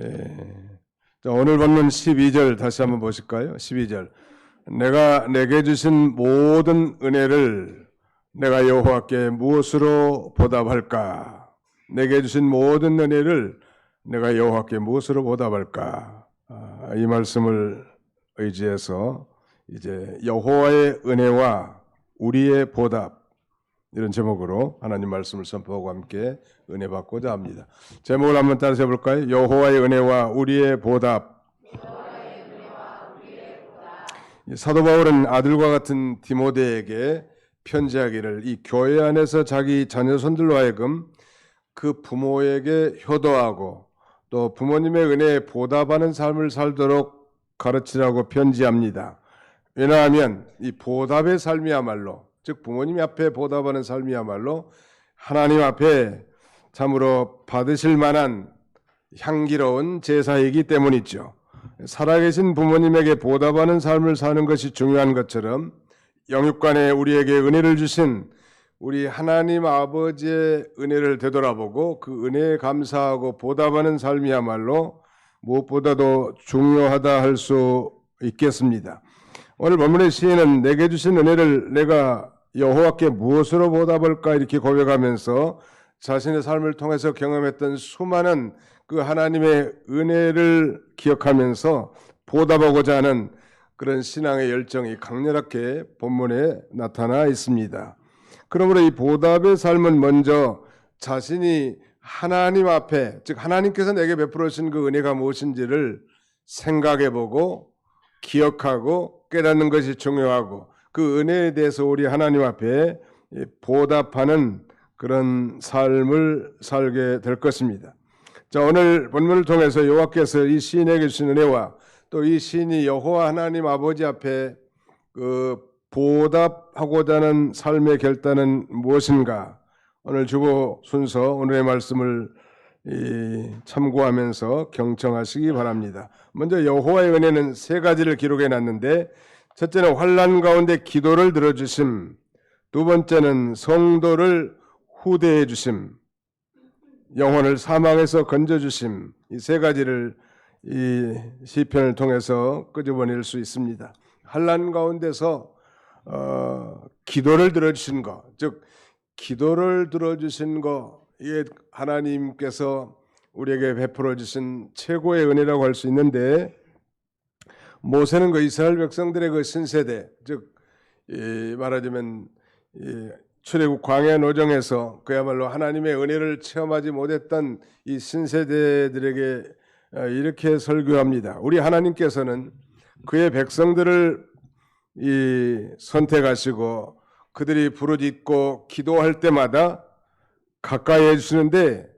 예. 자, 오늘 본문 12절 다시 한번 보실까요? 12절. 내가 내게 주신 모든 은혜를 내가 여호와께 무엇으로 보답할까? 내게 주신 모든 은혜를 내가 여호와께 무엇으로 보답할까? 아, 이 말씀을 의지해서 이제 여호와의 은혜와 우리의 보답 이런 제목으로 하나님 말씀을 선포하고 함께 은혜 받고자 합니다. 제목을 한번 따라서 볼까요? 여호와의 은혜와 우리의 보답. 이 사도 바울은 아들과 같은 디모데에게 편지하기를 이 교회 안에서 자기 자녀손들로 하여금 그 부모에게 효도하고 또 부모님의 은혜에 보답하는 삶을 살도록 가르치라고 편지합니다. 왜냐하면 이 보답의 삶이야말로 즉 부모님 앞에 보답하는 삶이야말로 하나님 앞에 참으로 받으실 만한 향기로운 제사이기 때문이죠. 살아계신 부모님에게 보답하는 삶을 사는 것이 중요한 것처럼 영육간에 우리에게 은혜를 주신 우리 하나님 아버지의 은혜를 되돌아보고 그 은혜에 감사하고 보답하는 삶이야말로 무엇보다도 중요하다 할 수 있겠습니다. 오늘 본문의 시인은 내게 주신 은혜를 내가 여호와께 무엇으로 보답할까 이렇게 고백하면서 자신의 삶을 통해서 경험했던 수많은 그 하나님의 은혜를 기억하면서 보답하고자 하는 그런 신앙의 열정이 강렬하게 본문에 나타나 있습니다. 그러므로 이 보답의 삶은 먼저 자신이 하나님 앞에 즉 하나님께서 내게 베풀어 주신 그 은혜가 무엇인지를 생각해 보고 기억하고 깨닫는 것이 중요하고 그 은혜에 대해서 우리 하나님 앞에 보답하는 그런 삶을 살게 될 것입니다. 자, 오늘 본문을 통해서 여호와께서 이 시인에게 주신 은혜와 또 이 시인이 여호와 하나님 아버지 앞에 그 보답하고자 하는 삶의 결단은 무엇인가? 오늘 주보 순서 오늘의 말씀을 이 참고하면서 경청하시기 바랍니다. 먼저 여호와의 은혜는 세 가지를 기록해 놨는데 첫째는 환란 가운데 기도를 들어주심, 두 번째는 성도를 후대해 주심, 영혼을 사망에서 건져 주심. 이 세 가지를 이 시편을 통해서 끄집어낼 수 있습니다. 환란 가운데서 어, 기도를 들어주신 것, 즉 기도를 들어주신 것 이게 하나님께서 우리에게 베풀어 주신 최고의 은혜라고 할 수 있는데 모세는 그 이스라엘 백성들의 그 신세대, 즉 이, 말하자면 이, 출애굽 광야 노정에서 그야말로 하나님의 은혜를 체험하지 못했던 이 신세대들에게 어, 이렇게 설교합니다. 우리 하나님께서는 그의 백성들을 이 선택하시고 그들이 부르짖고 기도할 때마다 가까이 해주시는데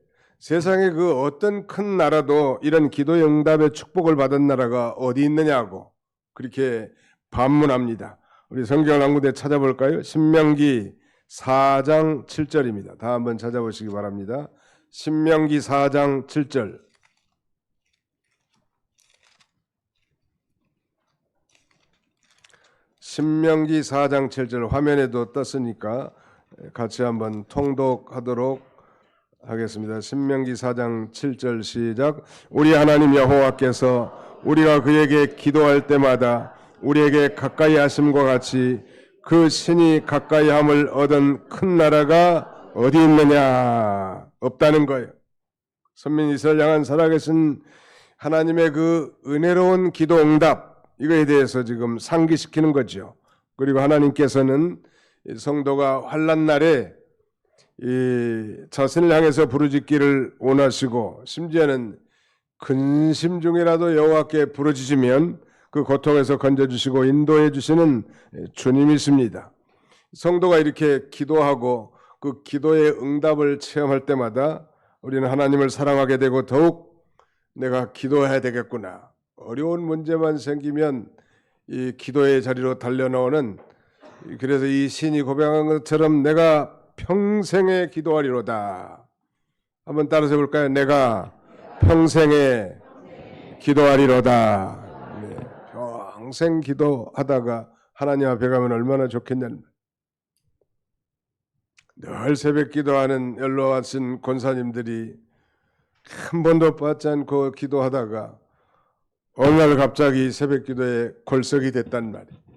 세상에 그 어떤 큰 나라도 이런 기도 응답의 축복을 받은 나라가 어디 있느냐고 그렇게 반문합니다. 우리 한 군데 찾아볼까요? 신명기 4장 7절입니다. 다 한번 찾아보시기 바랍니다. 신명기 4장 7절. 신명기 4장 7절 화면에도 떴으니까 같이 한번 통독하도록 하겠습니다. 신명기 4장 7절 시작. 우리 하나님 여호와께서 우리가 그에게 기도할 때마다 우리에게 가까이 하심과 같이 그 신이 가까이 함을 얻은 큰 나라가 어디 있느냐? 없다는 거예요. 선민 이스라엘 향한 살아계신 하나님의 그 은혜로운 기도 응답 이거에 대해서 지금 상기시키는 거죠. 그리고 하나님께서는 성도가 환란 날에 이 자신을 향해서 부르짖기를 원하시고 심지어는 근심 중이라도 여호와께 부르짖으면 그 고통에서 건져주시고 인도해 주시는 주님이십니다. 성도가 이렇게 기도하고 그 기도의 응답을 체험할 때마다 우리는 하나님을 사랑하게 되고 더욱 내가 기도해야 되겠구나. 어려운 문제만 생기면 이 기도의 자리로 달려나오는 그래서 이 신이 고백한 것처럼 내가 평생에 기도하리로다. 한번 따라서 볼까요? 내가 평생에 기도하리로다. 네. 평생 기도하다가 하나님 앞에 가면 얼마나 좋겠냐는 늘 새벽 기도하는 연로하신 권사님들이 한 번도 빠지 않고 기도하다가 어느 날 갑자기 새벽 기도에 골석이 됐단 말이에요.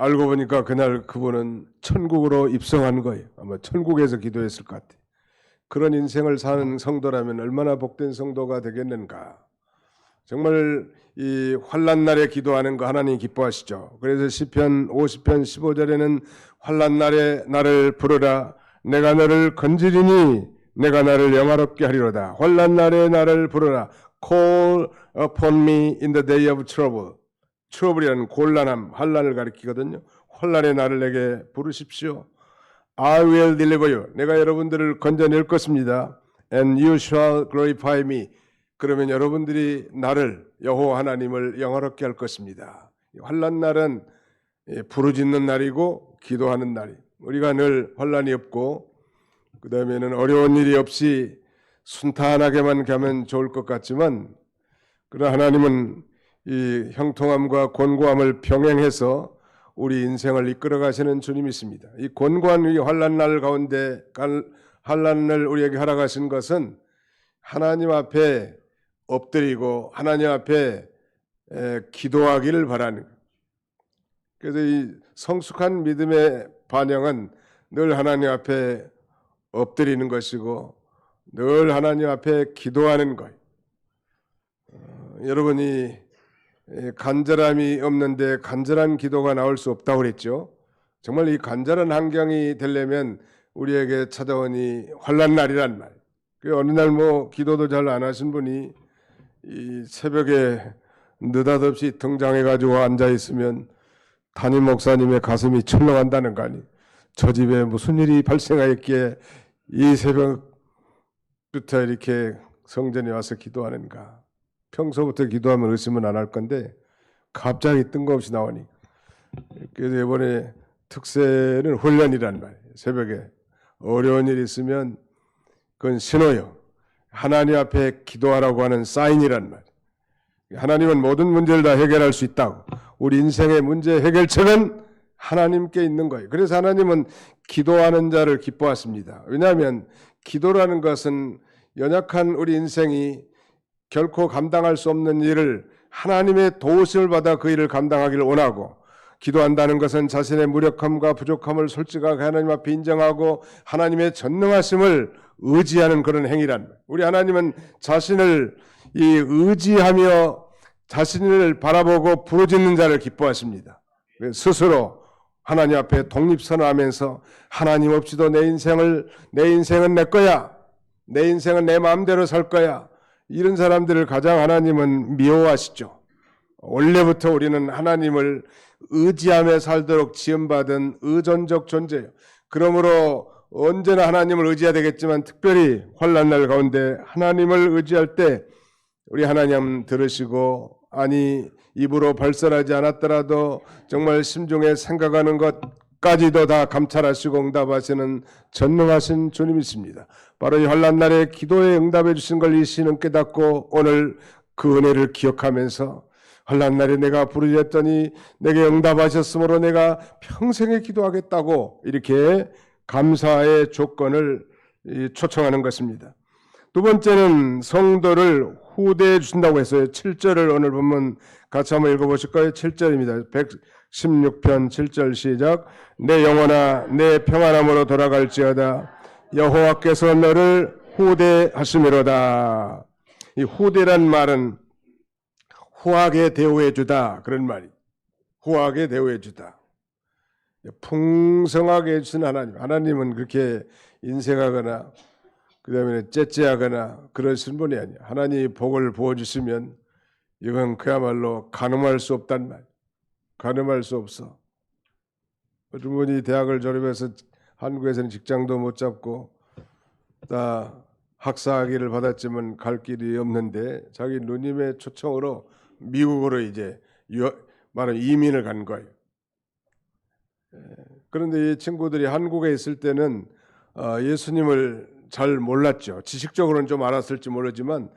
알고 보니까 그날 그분은 천국으로 입성한 거예요. 아마 천국에서 기도했을 것 같아요. 그런 인생을 사는 성도라면 얼마나 복된 성도가 되겠는가. 정말 이 환란 날에 기도하는 거 하나님 기뻐하시죠. 그래서 시편 50편 15절에는 환란 날에 나를 부르라 내가 너를 건지리니 내가 나를 영화롭게 하리로다. 환란 날에 나를 부르라. Call upon me in the day of trouble. 트러블이라는 곤란함, 환란을 가리키거든요. 환란의 나를 내게 부르십시오. I will deliver you. 내가 여러분들을 건져낼 것입니다. And you shall glorify me. 그러면 여러분들이 나를 여호와 하나님을 영화롭게 할 것입니다. 이 환란 날은 예, 부르짖는 날이고 기도하는 날이. 우리가 늘 환란이 없고 그 다음에는 어려운 일이 없이 순탄하게만 가면 좋을 것 같지만 그러나 하나님은 이 형통함과 곤고함을 병행해서 우리 인생을 이끌어 가시는 주님이십니다. 이 곤고한 이 환란 날 가운데 갈- 환란을 우리에게 허락하신 것은 하나님 앞에 엎드리고 하나님 앞에 에, 기도하기를 바라는. 그래서 이 성숙한 믿음의 반영은 늘 하나님 앞에 엎드리는 것이고 늘 하나님 앞에 기도하는 거예요. 어, 여러분이 에, 간절함이 없는데 간절한 기도가 나올 수 없다고 그랬죠. 정말 이 간절한 환경이 되려면 우리에게 찾아오니 환란 날이란 말. 그 어느 날 뭐 기도도 잘 안 하신 분이 이 새벽에 느닷없이 등장해 가지고 앉아 있으면 담임 목사님의 가슴이 철렁한다는 거 아니? 저 집에 무슨 일이 발생하였기에 이 새벽부터 이렇게 성전에 와서 기도하는가? 평소부터 기도하면 의심은 안 할 건데 갑자기 뜬금없이 나오니 그래서 이번에 특세는 훈련이란 말이에요. 새벽에 어려운 일이 있으면 그건 신호요. 하나님 앞에 기도하라고 하는 사인이란 말이에요. 하나님은 모든 문제를 다 해결할 수 있다고. 우리 인생의 문제 해결책은 하나님께 있는 거예요. 그래서 하나님은 기도하는 자를 기뻐하십니다. 왜냐하면 기도라는 것은 연약한 우리 인생이 결코 감당할 수 없는 일을 하나님의 도우심을 받아 그 일을 감당하기를 원하고 기도한다는 것은 자신의 무력함과 부족함을 솔직하게 하나님 앞에 인정하고 하나님의 전능하심을 의지하는 그런 행위란. 우리 하나님은 자신을 이 의지하며 자신을 바라보고 부르짖는 자를 기뻐하십니다. 스스로 하나님 앞에 독립선언하면서 하나님 없이도 내 인생을 내 인생은 내 거야. 내 인생은 내 마음대로 살 거야. 이런 사람들을 가장 하나님은 미워하시죠. 원래부터 우리는 하나님을 의지하며 살도록 지음받은 의존적 존재예요. 그러므로 언제나 하나님을 의지해야 되겠지만 특별히 환란 날 가운데 하나님을 의지할 때 우리 하나님 들으시고 아니 입으로 발설하지 않았더라도 정말 심중에 생각하는 것 까지도 다 감찰하시고 응답하시는 전능하신 주님이십니다. 바로 이 환란 날에 기도에 응답해 주신 걸 이 시는 깨닫고 오늘 그 은혜를 기억하면서 환란 날에 내가 부르짖었더니 내게 응답하셨으므로 내가 평생에 기도하겠다고 이렇게 감사의 조건을 이, 초청하는 것입니다. 두 번째는 성도를 후대해 주신다고 했어요. 7절을 오늘 보면 같이 한번 읽어보실까요? 7절입니다. 116편 7절 시작. 내 영혼아 내 평안함으로 돌아갈지어다. 여호와께서 너를 후대하심이로다. 이 후대란 말은 후하게 대우해 주다 그런 말이. 후하게 대우해 주다. 풍성하게 해주신 하나님. 하나님은 그렇게 인색하거나 그 다음에 째째하거나 그러신 분이 아니야. 하나님이 복을 부어주시면 이건 그야말로 가늠할 수 없단 말. 가늠할 수 없어. 어떤 분이 대학을 졸업해서 한국에서는 직장도 못 잡고 다 학사학위를 받았지만 갈 길이 없는데 자기 누님의 초청으로 미국으로 이제 말하면 이민을 간 거예요. 에, 그런데 이 친구들이 한국에 있을 때는 어, 예수님을 잘 몰랐죠. 지식적으로는 좀 알았을지 모르지만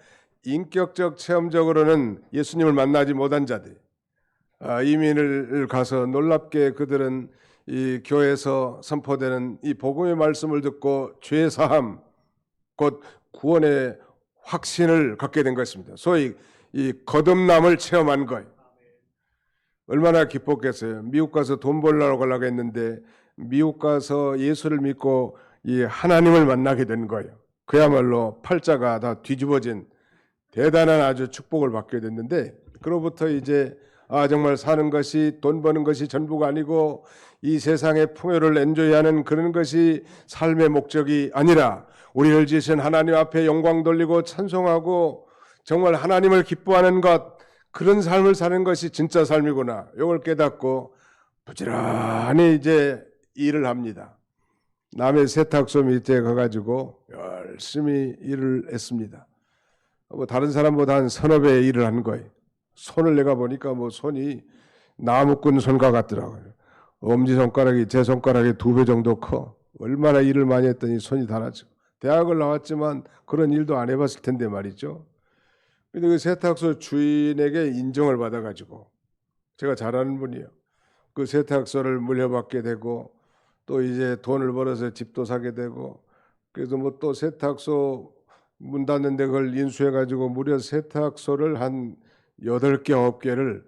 인격적 체험적으로는 예수님을 만나지 못한 자들. 아, 이민을 가서 놀랍게 그들은 이 교회에서 선포되는 이 복음의 말씀을 듣고 죄 사함 곧 구원의 확신을 갖게 된 것입니다. 소위 이 거듭남을 체험한 거예요. 얼마나 기뻤겠어요. 미국 가서 돈 벌려고 가려고 했는데 미국 가서 예수를 믿고 이 하나님을 만나게 된 거예요. 그야말로 팔자가 다 뒤집어진 대단한 아주 축복을 받게 됐는데 그로부터 이제 아 정말 사는 것이 돈 버는 것이 전부가 아니고 이 세상의 풍요를 엔조이하는 그런 것이 삶의 목적이 아니라 우리를 지으신 하나님 앞에 영광 돌리고 찬송하고 정말 하나님을 기뻐하는 것 그런 삶을 사는 것이 진짜 삶이구나. 이걸 깨닫고 부지런히 이제 일을 합니다. 남의 세탁소 밑에 가가지고 열심히 일을 했습니다. 뭐 다른 사람보다 한 서너 배 일을 한 거예요. 손을 내가 보니까 뭐 손이 나무꾼 손과 같더라고요. 엄지 손가락이 제 손가락의 두 배 정도 커. 얼마나 일을 많이 했더니 손이 달아져. 대학을 나왔지만 그런 일도 안 해봤을 텐데 말이죠. 근데 그 세탁소 주인에게 인정을 받아가지고 제가 잘하는 분이요. 그 세탁소를 물려받게 되고 또 이제 돈을 벌어서 집도 사게 되고 그래서 뭐 또 세탁소 문 닫는데 그걸 인수해가지고 무려 세탁소를 한 여덟 개 아홉 개를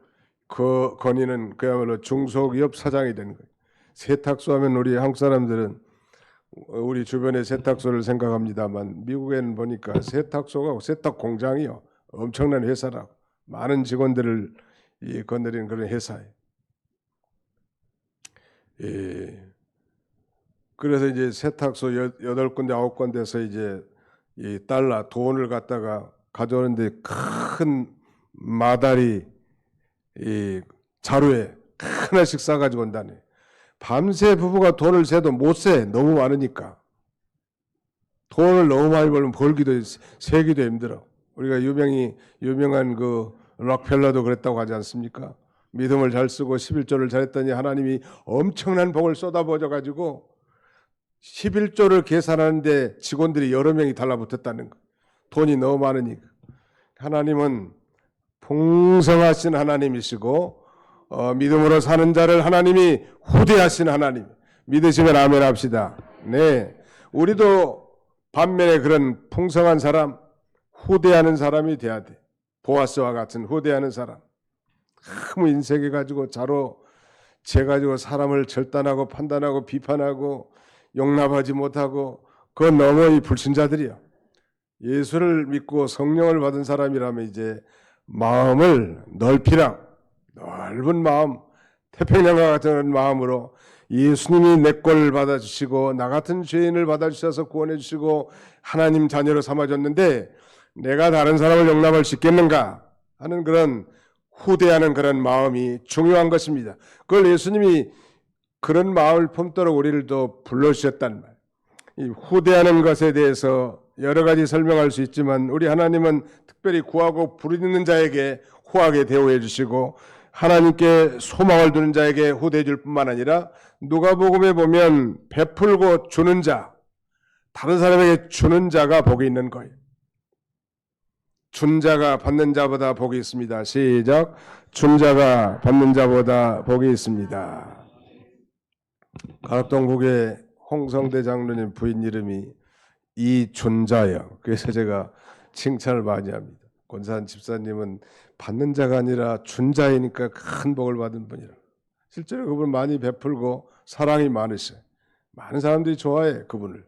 그 건의는 그야말로 중소기업 사장이 된 거예요. 세탁소 하면 우리 한국 사람들은 우리 주변의 세탁소를 생각합니다만 미국에는 보니까 세탁소가 세탁 공장이요 엄청난 회사라고 많은 직원들을 이 거느리는 그런 회사예요. 예. 그래서 이제 세탁소 여- 여덟 군데 아홉 군데서 이제 이 달러 돈을 갖다가 가져오는데 큰 마다리 이 자루에 하나씩 싸가지고 온다네. 밤새 부부가 돈을 세도 못 세. 너무 많으니까. 돈을 너무 많이 벌면 벌기도 세기도 힘들어. 우리가 유명히 유명한 그 락펠러도 그랬다고 하지 않습니까? 믿음을 잘 쓰고 11조를 잘했더니 하나님이 엄청난 복을 쏟아부어 가지고 11조를 계산하는데 직원들이 여러 명이 달라붙었다는 거. 돈이 너무 많으니까. 하나님은 풍성하신 하나님이시고 어, 믿음으로 사는 자를 하나님이 후대하신 하나님. 믿으시면 아멘 합시다. 네. 우리도 반면에 그런 풍성한 사람, 후대하는 사람이 돼야 돼. 보아스와 같은 후대하는 사람. 너무 인색해 가지고 자로 재 가지고 사람을 절단하고 판단하고 비판하고 용납하지 못하고 그 너머 이 불신자들이야. 예수를 믿고 성령을 받은 사람이라면 이제 마음을 넓히라. 넓은 마음, 태평양과 같은 마음으로 예수님이 내 꼴을 받아주시고 나 같은 죄인을 받아주셔서 구원해 주시고 하나님 자녀로 삼아줬는데 내가 다른 사람을 용납할 수 있겠는가 하는 그런 후대하는 그런 마음이 중요한 것입니다. 그걸 예수님이 그런 마음을 품도록 우리를 또 불러주셨단 말. 이 후대하는 것에 대해서 여러 가지 설명할 수 있지만 우리 하나님은 특별히 구하고 부르짖는 자에게 후하게 대우해 주시고 하나님께 소망을 두는 자에게 후대해 줄 뿐만 아니라 누가복음에 보면 베풀고 주는 자 다른 사람에게 주는 자가 복이 있는 거예요. 준 자가 받는 자보다 복이 있습니다. 시작. 준 자가 받는 자보다 복이 있습니다. 가락동국의 홍성대 장로님 부인 이름이 이준자예요. 그래서 제가 칭찬을 많이 합니다. 권산 집사님은 받는 자가 아니라 준자이니까 큰 복을 받은 분이라. 실제로 그분 많이 베풀고 사랑이 많으셔요. 많은 사람들이 좋아해 그분을.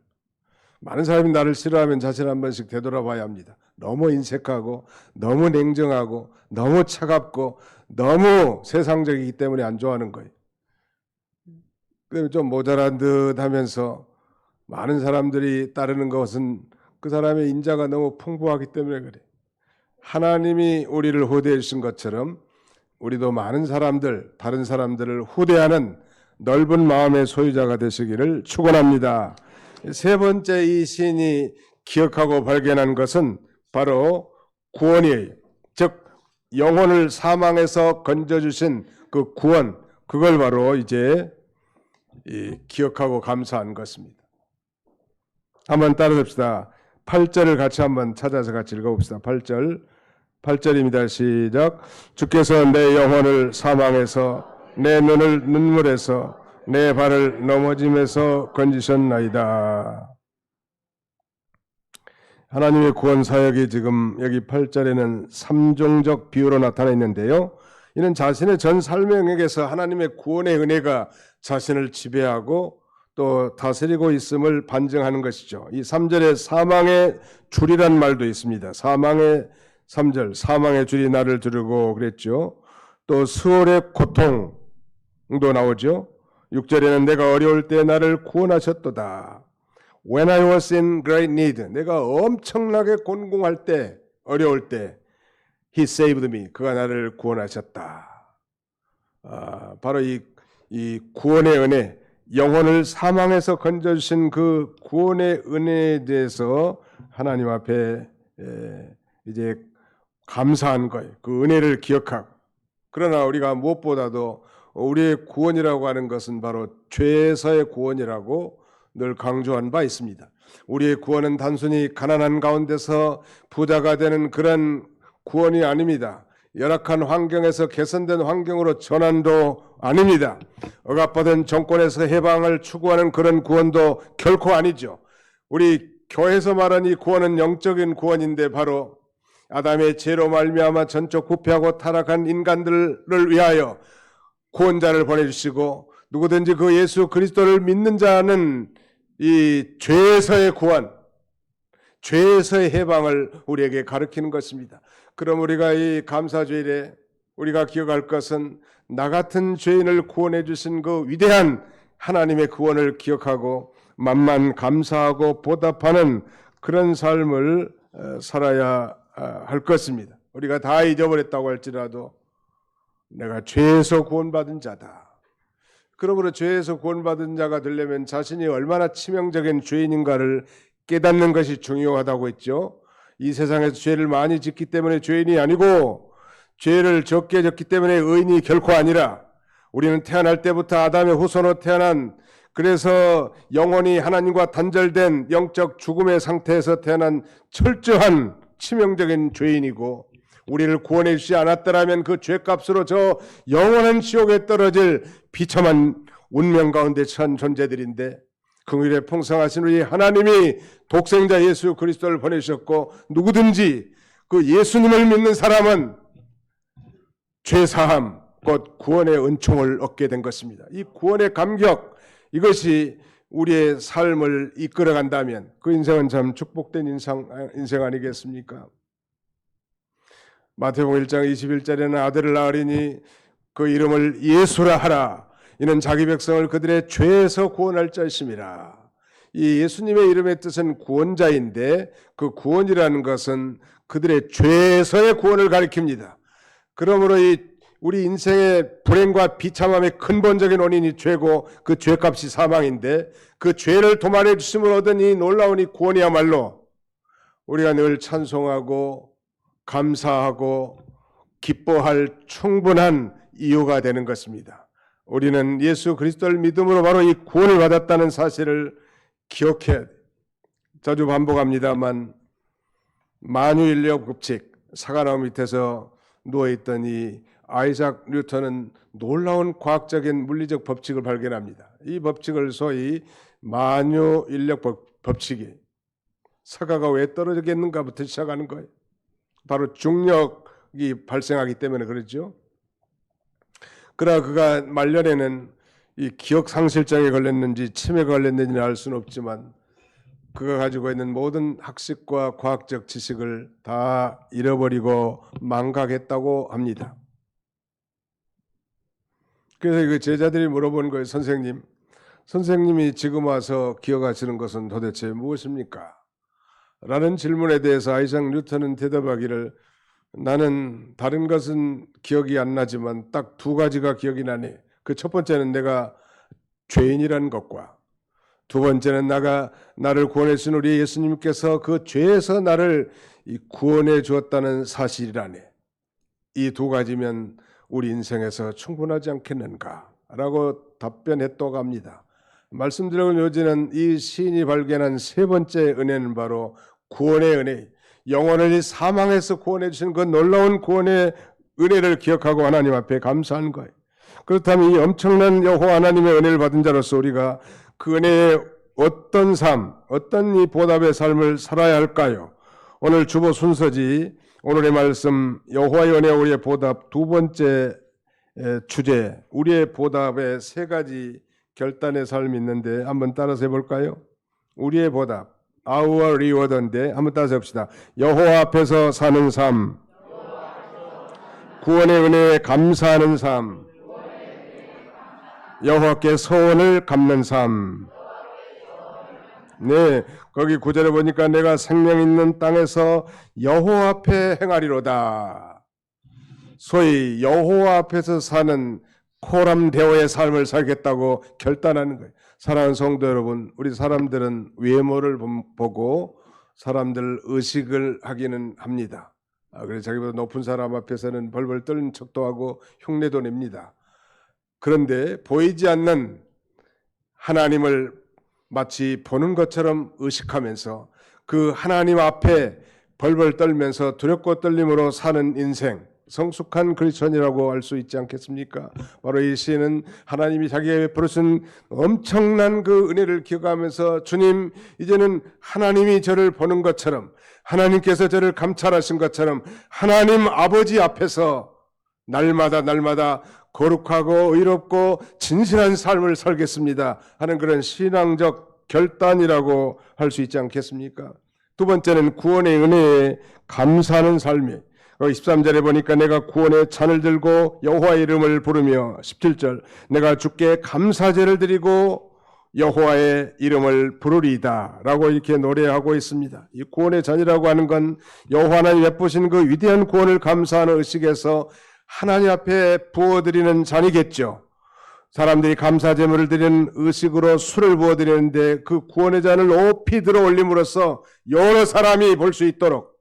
많은 사람이 나를 싫어하면 자신 한 번씩 되돌아봐야 합니다. 너무 인색하고 너무 냉정하고 너무 차갑고 너무 세상적이기 때문에 안 좋아하는 거예요. 그다음에 좀 모자란 듯 하면서 많은 사람들이 따르는 것은 그 사람의 인자가 너무 풍부하기 때문에 그래. 하나님이 우리를 후대해 주신 것처럼 우리도 많은 사람들, 다른 사람들을 후대하는 넓은 마음의 소유자가 되시기를 축원합니다. 세 번째 이 시인이 기억하고 발견한 것은 바로 구원이에요. 즉 영혼을 사망에서 건져 주신 그 구원, 그걸 바로 이제 이 기억하고 감사한 것입니다. 한번 따라합시다. 8절을 같이 한번 찾아서 같이 읽어봅시다. 8절. 8절입니다. 시작. 주께서 내 영혼을 사망해서 내 눈을 눈물에서 내 발을 넘어짐에서 건지셨나이다. 하나님의 구원 사역이 지금 여기 8절에는 삼종적 비유로 나타나 있는데요. 이는 자신의 전 삶의 영역에서 하나님의 구원의 은혜가 자신을 지배하고 또 다스리고 있음을 반증하는 것이죠. 이 3절에 사망의 줄이란 말도 있습니다. 사망의 3절, 사망의 줄이 나를 두르고 그랬죠. 또 수월의 고통도 나오죠. 6절에는 내가 어려울 때 나를 구원하셨도다. When I was in great need, 내가 엄청나게 곤궁할 때, 어려울 때, He saved me. 그가 나를 구원하셨다. 아, 바로 이, 이 구원의 은혜, 영혼을 사망에서 건져주신 그 구원의 은혜에 대해서 하나님 앞에 에, 이제 감사한 거예요. 그 은혜를 기억하고. 그러나 우리가 무엇보다도 우리의 구원이라고 하는 것은 바로 죄에서의 구원이라고 늘 강조한 바 있습니다. 우리의 구원은 단순히 가난한 가운데서 부자가 되는 그런 구원이 아닙니다. 열악한 환경에서 개선된 환경으로 전환도 아닙니다. 억압받은 정권에서 해방을 추구하는 그런 구원도 결코 아니죠. 우리 교회에서 말하는 이 구원은 영적인 구원인데 바로 아담의 죄로 말미암아 전적 부패하고 타락한 인간들을 위하여 구원자를 보내주시고 누구든지 그 예수 그리스도를 믿는 자는 이 죄에서의 구원, 죄에서의 해방을 우리에게 가르치는 것입니다. 그럼 우리가 이 감사주일에 우리가 기억할 것은 나 같은 죄인을 구원해 주신 그 위대한 하나님의 구원을 기억하고 만만 감사하고 보답하는 그런 삶을 어, 살아야 어, 할 것입니다. 우리가 다 잊어버렸다고 할지라도 내가 죄에서 구원받은 자다. 그러므로 죄에서 구원받은 자가 되려면 자신이 얼마나 치명적인 죄인인가를 깨닫는 것이 중요하다고 했죠. 이 세상에서 죄를 많이 짓기 때문에 죄인이 아니고 죄를 적게 졌기 때문에 의인이 결코 아니라 우리는 태어날 때부터 아담의 후손으로 태어난 그래서 영혼이 하나님과 단절된 영적 죽음의 상태에서 태어난 철저한 치명적인 죄인이고 우리를 구원해 주지 않았더라면 그 죄값으로 저 영원한 지옥에 떨어질 비참한 운명 가운데 처한 존재들인데 긍휼에 풍성하신 우리 하나님이 독생자 예수 그리스도를 보내셨고 누구든지 그 예수님을 믿는 사람은 죄 사함 곧 구원의 은총을 얻게 된 것입니다. 이 구원의 감격 이것이 우리의 삶을 이끌어 간다면 그 인생은 참 축복된 인생, 인생 아니겠습니까? 마태복음 1장 21절에는 아들을 낳으리니 그 이름을 예수라 하라. 이는 자기 백성을 그들의 죄에서 구원할 자이심이라. 이 예수님의 이름의 뜻은 구원자인데 그 구원이라는 것은 그들의 죄에서의 구원을 가리킵니다. 그러므로 이 우리 인생의 불행과 비참함의 근본적인 원인이 죄고 그 죄값이 사망인데 그 죄를 도말해 주심을 얻은 이 놀라운 이 구원이야말로 우리가 늘 찬송하고 감사하고 기뻐할 충분한 이유가 되는 것입니다. 우리는 예수 그리스도를 믿음으로 바로 이 구원을 받았다는 사실을 기억해야 돼. 자주 반복합니다만 만유인력 법칙 사과나무 밑에서 누워 있던 이 아이작 뉴턴은 놀라운 과학적인 물리적 법칙을 발견합니다. 이 법칙을 소위 만유인력 법칙이 사과가 왜 떨어지겠는가부터 시작하는 거예요. 바로 중력이 발생하기 때문에 그렇죠. 그러나 그가 말년에는 이 기억 상실장에 걸렸는지 치매가 걸렸는지는 알 수는 없지만 그가 가지고 있는 모든 학식과 과학적 지식을 다 잃어버리고 망각했다고 합니다. 그래서 그 제자들이 물어보는 거예요, 선생님. 선생님이 지금 와서 기억하시는 것은 도대체 무엇입니까? 라는 질문에 대해서 아이작 뉴턴은 대답하기를 나는 다른 것은 기억이 안 나지만 딱 두 가지가 기억이 나네. 그 첫 번째는 내가 죄인이라는 것과 두 번째는 나가 나를 구원해 주신 우리 예수님께서 그 죄에서 나를 구원해 주었다는 사실이라네. 이 두 가지면 우리 인생에서 충분하지 않겠는가라고 답변했다고 합니다. 말씀드린 요지는 이 시인이 발견한 세 번째 은혜는 바로 구원의 은혜, 영혼을 사망에서 구원해 주신 그 놀라운 구원의 은혜를 기억하고 하나님 앞에 감사하는 거예요. 그렇다면 이 엄청난 여호와 하나님의 은혜를 받은 자로서 우리가 그 은혜의 어떤 삶, 어떤 이 보답의 삶을 살아야 할까요? 오늘 주보 순서지 오늘의 말씀 여호와의 은혜 우리의 보답 두 번째 에, 주제 우리의 보답의 세 가지 결단의 삶이 있는데 한번 따라서 해볼까요? 우리의 보답 Our reward인데 한번 따라서 해봅시다. 여호와 앞에서 사는 삶 구원의 은혜에 감사하는 삶 여호와께 소원을 갚는 삶 네, 거기 구절에 보니까 내가 생명 있는 땅에서 여호와 앞에 행하리로다. 소위 여호와 앞에서 사는 코람대오의 삶을 살겠다고 결단하는 거예요. 사랑하는 성도 여러분, 우리 사람들은 외모를 봄- 보고 사람들 의식을 하기는 합니다. 아, 그래서 자기보다 높은 사람 앞에서는 벌벌 떨는 척도 하고 흉내도 냅니다. 그런데 보이지 않는 하나님을 마치 보는 것처럼 의식하면서 그 하나님 앞에 벌벌 떨면서 두렵고 떨림으로 사는 인생 성숙한 크리스천이라고 할 수 있지 않겠습니까? 바로 이 시인은 하나님이 자기에게 베푸신 엄청난 그 은혜를 기억하면서 주님 이제는 하나님이 저를 보는 것처럼 하나님께서 저를 감찰하신 것처럼 하나님 아버지 앞에서 날마다 날마다 거룩하고 의롭고 진실한 삶을 살겠습니다 하는 그런 신앙적 결단이라고 할 수 있지 않겠습니까? 두 번째는 구원의 은혜에 감사하는 삶이 13절에 보니까 내가 구원의 잔을 들고 여호와의 이름을 부르며 17절 내가 주께 감사제를 드리고 여호와의 이름을 부르리이다라고 이렇게 노래하고 있습니다. 이 구원의 잔이라고 하는 건 여호와 하나님 베푸신 그 위대한 구원을 감사하는 의식에서 하나님 앞에 부어드리는 잔이겠죠. 사람들이 감사 제물을 드리는 의식으로 술을 부어 드리는데 그 구원의 잔을 높이 들어 올림으로써 여러 사람이 볼 수 있도록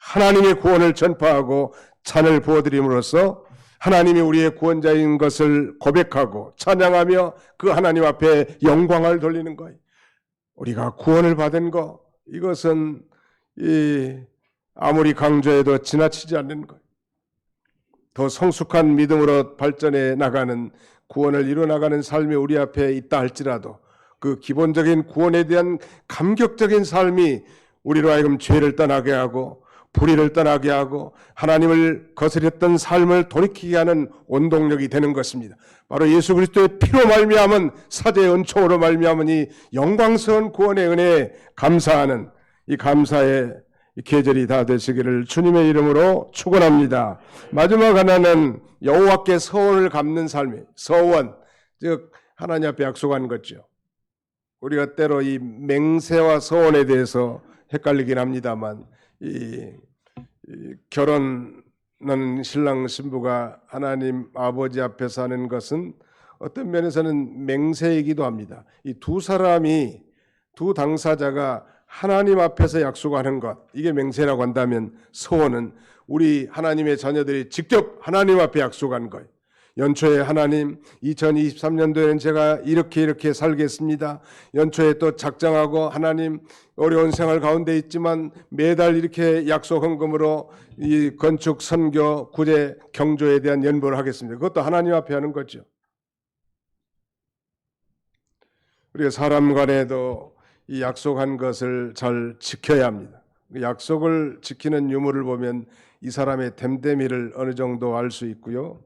하나님의 구원을 전파하고 잔을 부어 드림으로써 하나님이 우리의 구원자인 것을 고백하고 찬양하며 그 하나님 앞에 영광을 돌리는 거예요. 우리가 구원을 받은 거 이것은 이 아무리 강조해도 지나치지 않는 거예요. 더 성숙한 믿음으로 발전해 나가는 구원을 이루어 나가는 삶이 우리 앞에 있다 할지라도 그 기본적인 구원에 대한 감격적인 삶이 우리로 하여금 죄를 떠나게 하고 불의를 떠나게 하고 하나님을 거스렸던 삶을 돌이키게 하는 원동력이 되는 것입니다. 바로 예수 그리스도의 피로 말미암은 사제의 은총으로 말미암은 이 영광스러운 구원의 은혜에 감사하는 이 감사의 이 계절이 다 되시기를 주님의 이름으로 축원합니다. 마지막 하나는 여호와께 서원을 갚는 삶이 서원 즉 하나님 앞에 약속한 거죠. 우리가 때로 이 맹세와 서원에 대해서 헷갈리긴 합니다만 이, 이 결혼은 신랑 신부가 하나님 아버지 앞에서 하는 것은 어떤 면에서는 맹세이기도 합니다. 이 두 사람이 두 당사자가 하나님 앞에서 약속하는 것 이게 맹세라고 한다면 소원은 우리 하나님의 자녀들이 직접 하나님 앞에 약속한 거예요. 연초에 하나님 2023년도에는 제가 이렇게 이렇게 살겠습니다. 연초에 또 작정하고 하나님 어려운 생활 가운데 있지만 매달 이렇게 약속 헌금으로 이 건축 선교 구제 경조에 대한 연보를 하겠습니다. 그것도 하나님 앞에 하는 거죠. 우리가 사람 간에도 이 약속한 것을 잘 지켜야 합니다. 그 약속을 지키는 유무를 보면 이 사람의 됨됨이를 어느 정도 알 수 있고요.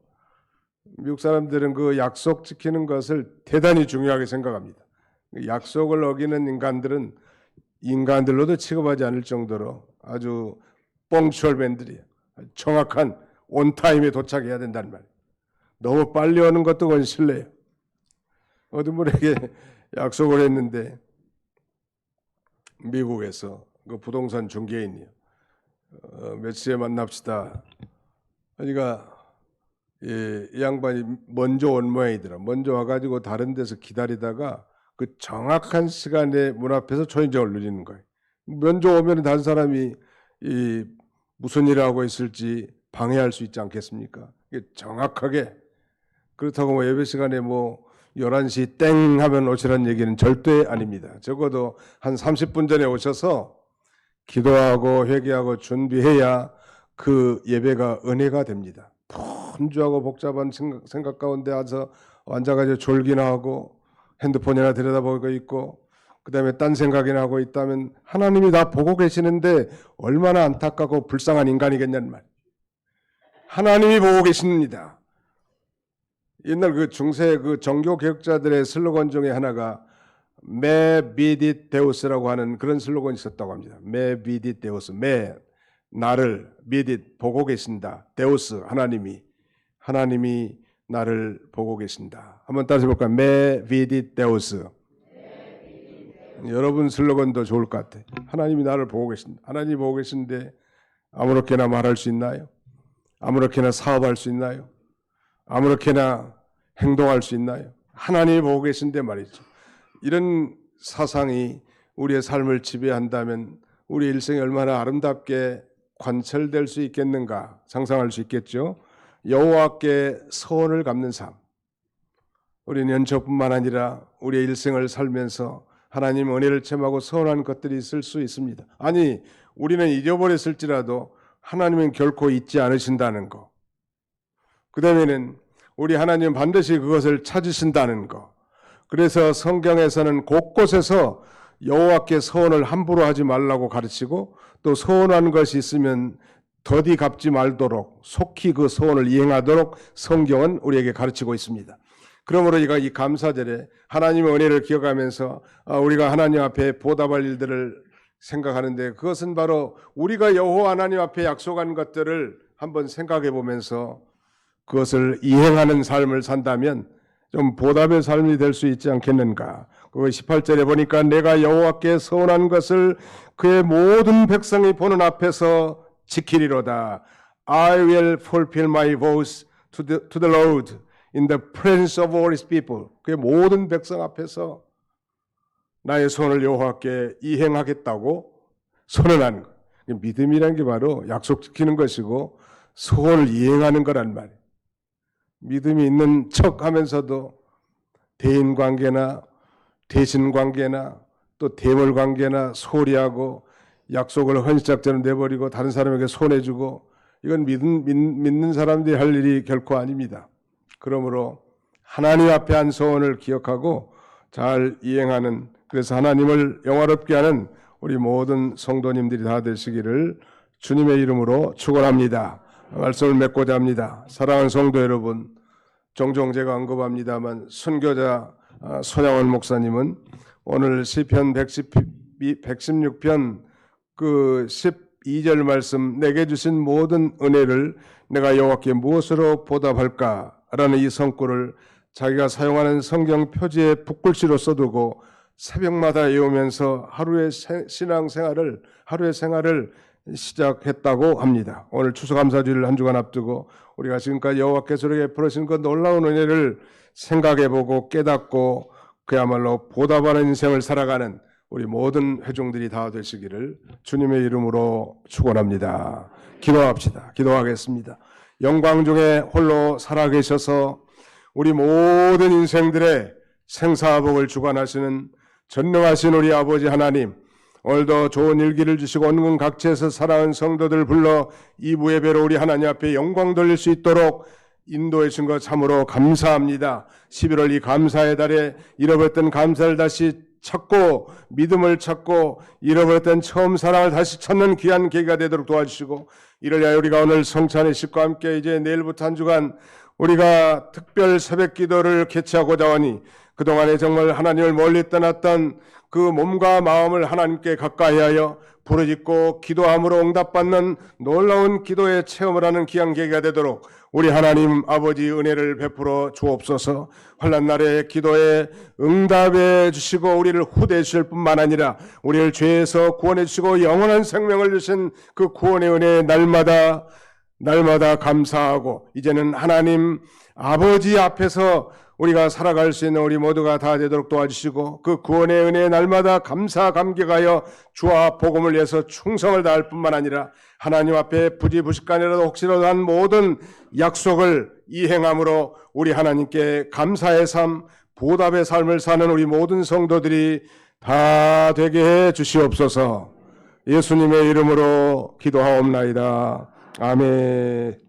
미국 사람들은 그 약속 지키는 것을 대단히 중요하게 생각합니다. 그 약속을 어기는 인간들은 인간들로도 취급하지 않을 정도로 아주 뻥철맨들이에요. 정확한 온타임에 도착해야 된다는 말이에요. 너무 빨리 오는 것도 그건 실례예요. 어떤 분에게 약속을 했는데 미국에서 그 부동산 중개인이요. 어, 몇 시에 만납시다. 그러니까 이, 이 양반이 먼저 온 모양이더라. 먼저 와가지고 다른 데서 기다리다가 그 정확한 시간에 문 앞에서 초인종을 누리는 거예요. 먼저 오면 다른 사람이 이 무슨 일을 하고 있을지 방해할 수 있지 않겠습니까? 정확하게 그렇다고 뭐 예배 시간에 뭐 11시 땡 하면 오시라는 얘기는 절대 아닙니다. 적어도 한 30분 전에 오셔서 기도하고 회개하고 준비해야 그 예배가 은혜가 됩니다. 분주하고 복잡한 생각, 생각 가운데 와서 앉아가지고 졸기나 하고 핸드폰이나 들여다보고 있고 그 다음에 딴 생각이나 하고 있다면 하나님이 다 보고 계시는데 얼마나 안타깝고 불쌍한 인간이겠냐는 말. 하나님이 보고 계십니다. 옛날 그 중세 그 종교 개혁자들의 슬로건 중에 하나가 메 비디 데우스라고 하는 그런 슬로건이 있었다고 합니다. 메 비디 데우스, 메 나를 비디 보고 계신다. 데우스 하나님이 하나님이 나를 보고 계신다. 한번 따라해 볼까요? 메 비디 데우스. 여러분 슬로건도 좋을 것 같아. 하나님이 나를 보고 계신다. 하나님이 보고 계신데 아무렇게나 말할 수 있나요? 아무렇게나 사업할 수 있나요? 아무렇게나 행동할 수 있나요? 하나님이 보고 계신데 말이죠. 이런 사상이 우리의 삶을 지배한다면 우리 일생이 얼마나 아름답게 관철될 수 있겠는가 상상할 수 있겠죠. 여호와께 소원을 갚는 삶. 우리는 연초뿐만 아니라 우리의 일생을 살면서 하나님 은혜를 체험하고 서운한 것들이 있을 수 있습니다. 아니, 우리는 잊어버렸을지라도 하나님은 결코 잊지 않으신다는 거. 그 다음에는 우리 하나님 반드시 그것을 찾으신다는 거. 그래서 성경에서는 곳곳에서 여호와께 서원을 함부로 하지 말라고 가르치고 또 서원한 것이 있으면 더디 갚지 말도록 속히 그 서원을 이행하도록 성경은 우리에게 가르치고 있습니다. 그러므로 우리가 이 감사절에 하나님의 은혜를 기억하면서 아, 우리가 하나님 앞에 보답할 일들을 생각하는데 그것은 바로 우리가 여호와 하나님 앞에 약속한 것들을 한번 생각해 보면서 그것을 이행하는 삶을 산다면 좀 보답의 삶이 될 수 있지 않겠는가? 그 18절에 보니까 내가 여호와께 서원한 것을 그의 모든 백성이 보는 앞에서 지키리로다. I will fulfill my vows to the, to the Lord in the presence of all his people. 그의 모든 백성 앞에서 나의 손을 여호와께 이행하겠다고 선언하는 것. 믿음이란 게 바로 약속 지키는 것이고 소원을 이행하는 거란 말이에요. 믿음이 있는 척 하면서도 대인 관계나 대신 관계나 또 대물 관계나 소리하고 약속을 헌시작전을 내버리고 다른 사람에게 손해주고 이건 믿는, 믿, 믿는 사람들이 할 일이 결코 아닙니다. 그러므로 하나님 앞에 한 소원을 기억하고 잘 이행하는 그래서 하나님을 영화롭게 하는 우리 모든 성도님들이 다 되시기를 주님의 이름으로 축원합니다. 말씀을 맺고자 합니다. 사랑하는 성도 여러분, 종종 제가 언급합니다만 순교자 아, 손양원 목사님은 오늘 시편 116편 그 12절 말씀 내게 주신 모든 은혜를 내가 여호와께 무엇으로 보답할까라는 이 성구를 자기가 사용하는 성경 표지에 붓글씨로 써두고 새벽마다 외우면서 하루의 신앙 생활을 하루의 생활을 시작했다고 합니다. 오늘 추수감사주를 한 주간 앞두고 우리가 지금까지 여호와께서 우리에게 베푸신 그 놀라운 은혜를 생각해보고 깨닫고 그야말로 보답하는 인생을 살아가는 우리 모든 회중들이 다 되시기를 주님의 이름으로 축원합니다. 기도합시다. 기도하겠습니다. 영광 중에 홀로 살아계셔서 우리 모든 인생들의 생사복을 주관하시는 전능하신 우리 아버지 하나님 오늘도 좋은 일기를 주시고 온근 각지에서 살아온 성도들 불러 이부 예배로 우리 하나님 앞에 영광 돌릴 수 있도록 인도해 주신 것 참으로 감사합니다. 11월 이 감사의 달에 잃어버렸던 감사를 다시 찾고 믿음을 찾고 잃어버렸던 처음 사랑을 다시 찾는 귀한 계기가 되도록 도와주시고 이를 위하여 우리가 오늘 성찬의 식과 함께 이제 내일부터 한 주간 우리가 특별 새벽 기도를 개최하고자 하니 그동안에 정말 하나님을 멀리 떠났던 그 몸과 마음을 하나님께 가까이 하여 부르짖고 기도함으로 응답받는 놀라운 기도의 체험을 하는 귀한 계기가 되도록 우리 하나님 아버지 은혜를 베풀어 주옵소서. 환란 날에 기도에 응답해 주시고 우리를 후대해 주실 뿐만 아니라 우리를 죄에서 구원해 주시고 영원한 생명을 주신 그 구원의 은혜 날마다 날마다 감사하고 이제는 하나님 아버지 앞에서 우리가 살아갈 수 있는 우리 모두가 다 되도록 도와주시고 그 구원의 은혜에 날마다 감사 감격하여 주와 복음을 위해서 충성을 다할 뿐만 아니라 하나님 앞에 부지부식간이라도 혹시라도 한 모든 약속을 이행함으로 우리 하나님께 감사의 삶, 보답의 삶을 사는 우리 모든 성도들이 다 되게 해 주시옵소서 예수님의 이름으로 기도하옵나이다. 아멘.